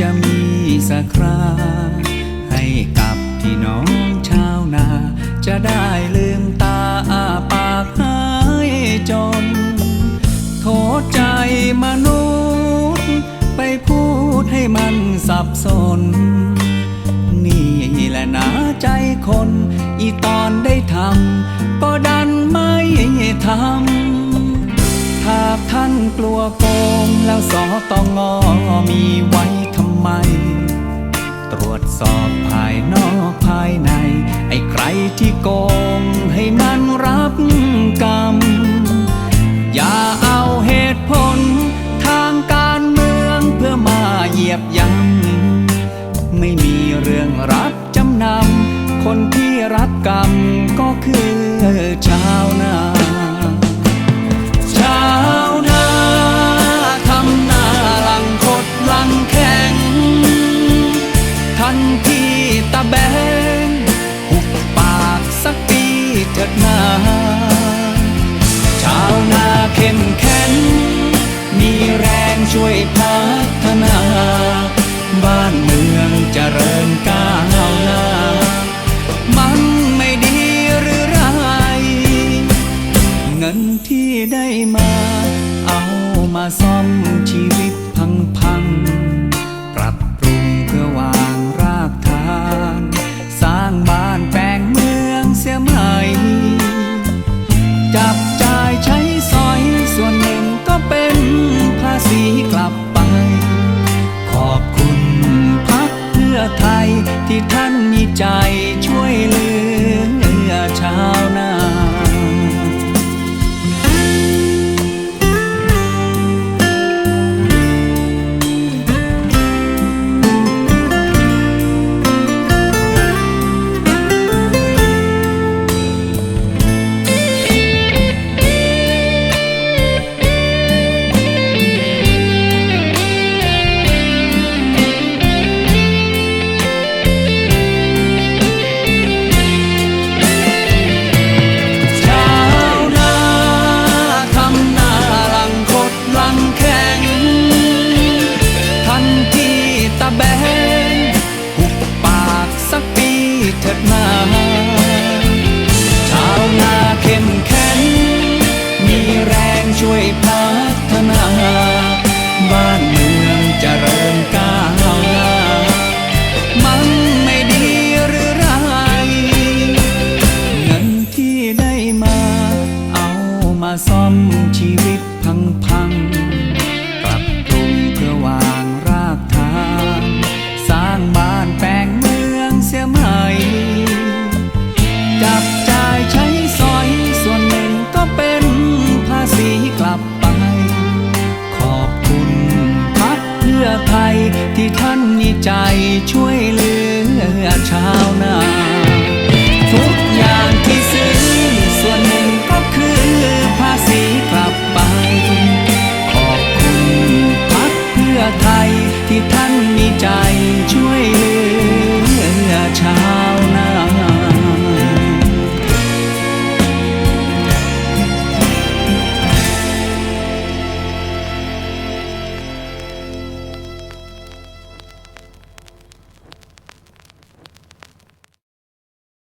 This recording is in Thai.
จะมีสักคราให้กับพี่น้องชาวนา จะได้ลืมตาอาปากหายจน โทษใจมนุษย์ ไปพูดให้มันสับสน นี่แหละนาใจคน อีตอนได้ทำก็ดันไม่ทำถ้าท่านกลัวโกงแล้วสอต้องงอมีไว้ ทำไมตรวจสอบภายนอกภายใน ไอ้ใครที่โกงให้มันรับกรรม อย่าเอาเหตุผลทางการเมืองเพื่อมาเหยียบย่ำไม่มีเรื่องรับจำนำ คนที่รับกรรมก็คือชาวนา นาเข้มแข็ง มีแรงช่วยพัฒนา บ้านเมืองเจริญก้าวหน้า มันไม่ดีหรือไร เงินที่ได้มา เอามาซ่อมชีวิตพังพัง อบคุณพักเพื่อไทยที่ท่านมีใจช่วยเหลือำชีวิตพังพังปรับปรุงเพื่อวางรากฐาน สร้างบ้านแปลงเมืองเสียใหม่จับจ่ายใช้สอยส่วนหนึ่งก็เป็นภาษีกลับไป ขอบคุณพักเพื่อไทยที่ท่านมีใจช่วยเหลือชาวนา